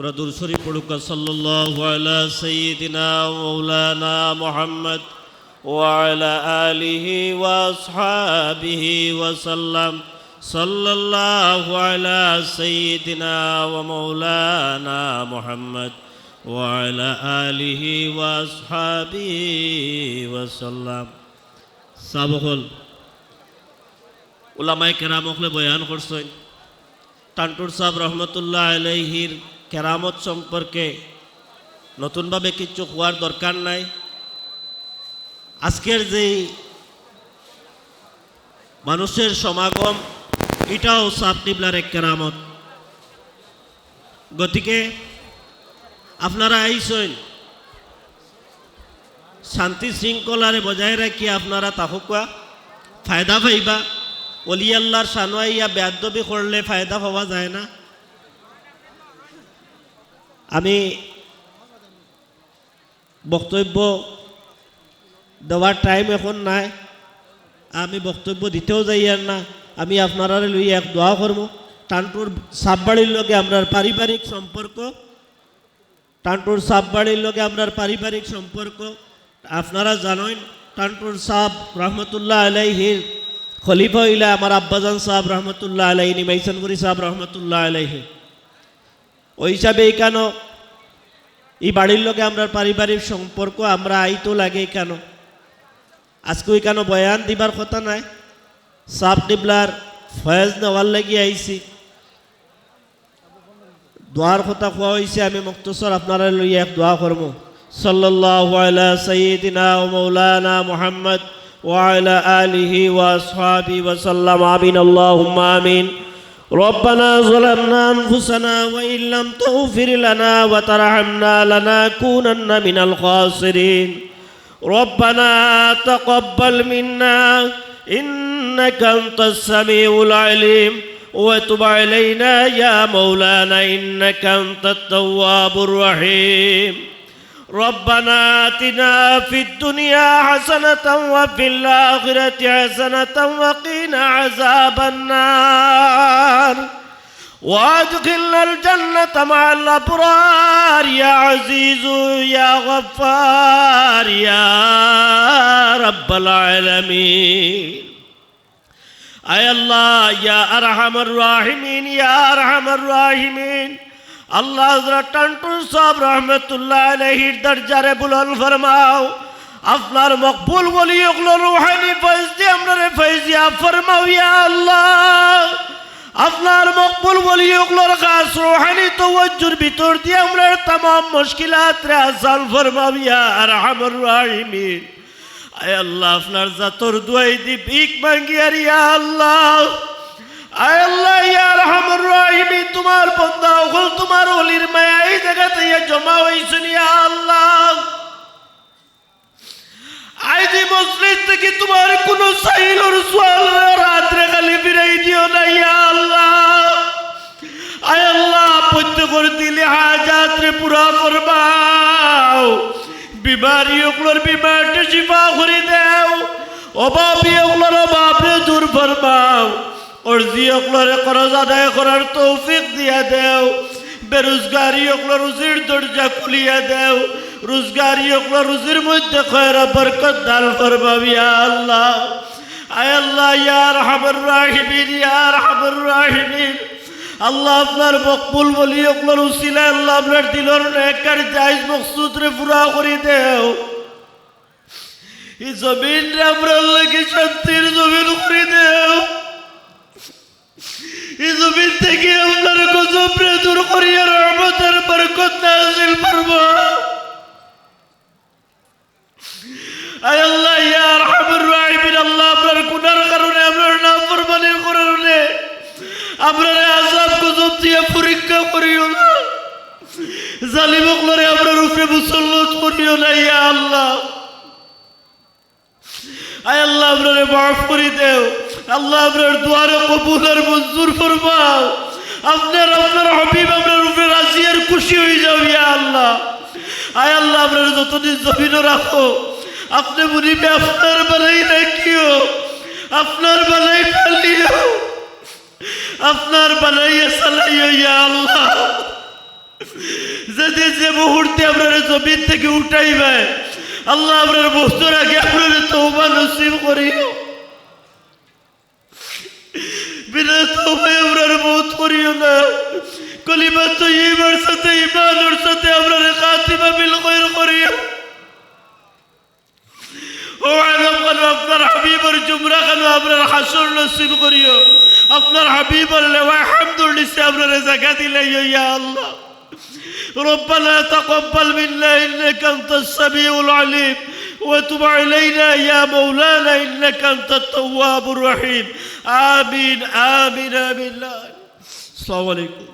কুরাদুর শরীফ পড়ুক সাল্লাল্লাহু আলা সাইয়্যিদিনা মাওলানা মুহাম্মদ وعلى آله وأصحابه وسلم صلى الله على سيدنا ومولانا محمد وعلى آله وأصحابه وسلم সাবহল ওলামাই কেরাম হলে বয়ান করছেন টান্টুর সাহেব রহমতুল্লাহ আলহির কেরামত সম্পর্কে নতুনভাবে কিছু হওয়ার দরকার নাই। আজকের যেই মানুষের সমাগম, এটাও সাব টিবলার এক কেরামত। গতিকে আপনারা আইসেন, শান্তি শৃঙ্খলারে বজায় রাখি আপনারা তাহকুয়া, ফায়দা পাইবা। অলি আল্লাহর সানুয়াইয়া ব্যাধবি করলে ফায়দা পাওয়া যায় না। আমি বক্তব্য দেওয়ার টাইম এখন নাই। আমি বক্তব্য দিতেও যাই আর না। আমি আপনারা লই এক দোয়া করব। টানটুর সাববাড়ির লগে আপনার পারিবারিক সম্পর্ক। টানটুর সাববাড়ির লগে আপনার পারিবারিক সম্পর্ক। আপনারা জানেন, টানটুর সাহ রহমতুল্লাহ আলাইহির খলিফা হইলে আমার আব্বাজান সাহেব রহমতুল্লাহ আলাইহি নিমাইসানপুরি সাহেব রহমতুল্লাহ আলাইহি। ওই হিসাবেই কেন? এই বাড়ির লোকে আমরা পারিবারিক সম্পর্ক আমরা আইতো লাগে কেন? আজকে কেন বয়ান দিবার কথা নাই? সাপ ডিবলার ফয়েজ নেওয়ার লাগি আইসি দোয়ার কথা কোয়া হয়েছে আমি মুক্তসর আপনারা লই এক দোয়া করব সাল্লাহ আলা সাইয়্যিদিনা ربنا ظلمنا أنفسنا وإن لم تغفر لنا وترحمنا لنكونن من الخاسرين ربنا تقبل منا إنك أنت السميع العليم وتب علينا يا مولانا إنك أنت التواب الرحيم ربنا آتنا في الدنيا حسنة وفي الآخرة حسنة وقنا عذاب النار. وأدخلنا الجنة مع الأبرار. يا عزيز يا غفار يا رب العالمين. أي الله يا أرحم الراحمين يا أرحم الراحمين. আল্লাহ হজরত টান্টুর সাহেব রহমতুল্লাহ আলহির দরজারে বুলন ফরমাও আপনার মকবুল বলি ওগুলো রুহানি ফৈজ দিয়ে আমরা ফৈজিয়া ফরমাও ইয়া আল্লাহ আপনার মকবুল বলি ওগুলোর কাজ রুহানি তওয়াজ্জুর ভিতর দিয়ে আমরা तमाम মুশকিলাত রে আসান ফরমাও ইয়া আরহামুর রাহিমিন আয় আল্লাহ আপনার জাতর দুয়াই দি ভিক মাঙ্গিয়ার ইয়া আল্লাহ তোমার বন্দা ওগুল, তোমার অলির মায়া এই জায়গাতে জমা হয়েছেন ইয়া আল্লাহ। আইজি মসজিদ থেকে তোমার কোন সাইলর সোয়াল রাত্রে খালি ফিরাই দিও না ইয়া আল্লাহ। আয় আল্লাহ, প্রত্যেকর দিলে হাজাত রে পুরা করবাও বিমারি ওগুলোর বিমারটা শিফা করে দেও। অভাবী ওগুলোর অভাবে দূর ফরমাও। অর্জি ওগুলোরে খরচ আদায় করার তৌফিক দিয়া দেও বেরোজগারি ওগুলো রুজির দরজা খুলিয়া দেও রোজগারি ওগুলো রুজির মধ্যে খয়রা বরকত দান ফরমাবিয়া আল্লাহ আয় আল্লাহ ইয়ার হাবর রাহিমিন ইয়ার হাবর রাহিমিন আল্লাহ আপনার মকবুল বলি ওগুলোর উসিলা আল্লাহ আপনার দিলর নেকার জাইজ মকসুদ রে পুরা করে দেও এই জমিন আমরা শান্তির জমিন করে দেও এই জমিন থেকে আপনার গজব রে দূর করিয়া রহমতের বরকত নাজিল ফরমা আয় আল্লাহ, ইয়া আরহামুর রাহিমিন, আল্লাহ আপনার গুনার কারণে, আপনার নাফরমানির কারণে, আপনার গজব দিয়ে পরীক্ষা করিও না। জালিমকলরে আপনার উপরে মুসল্লত করিও না, ইয়া আল্লাহ। আয় আল্লাহ আপনারে মাফ করে দেও। আল্লাহ আপনার দুয়ারে কবুল আর মঞ্জুর ফরমাও। আপনার আপনার হবিব আপনার উপরে রাজি খুশি হয়ে যাও ইয়া আল্লাহ। আয় আল্লাহ আপনার যতদিন জমিনও রাখো, আপনি মুনিবে আপনার বেলাই রাখিও, আপনার বেলাই ফেলিও, আপনার বানাইয়া চালাইও, ইয়া আল্লাহ। যদি যে মুহূর্তে আপনার জমিন থেকে উঠাইবে আল্লাহ আপনার বস্তুর আগে আপনার তৌবা নসিব করিও। আপনার বিল ও আপনার হাবিবর হাসর নসিব করিও। আপনার হাবিবর লেওয়া হামদুল নিচে আপনার জায়গা দিলে ইয়া আল্লাহ। ربنا تقبل منا إنك أنت السميع العليم وتب علينا يا مولانا إنك أنت التواب الرحيم. آمين آمين آمين. السلام عليكم.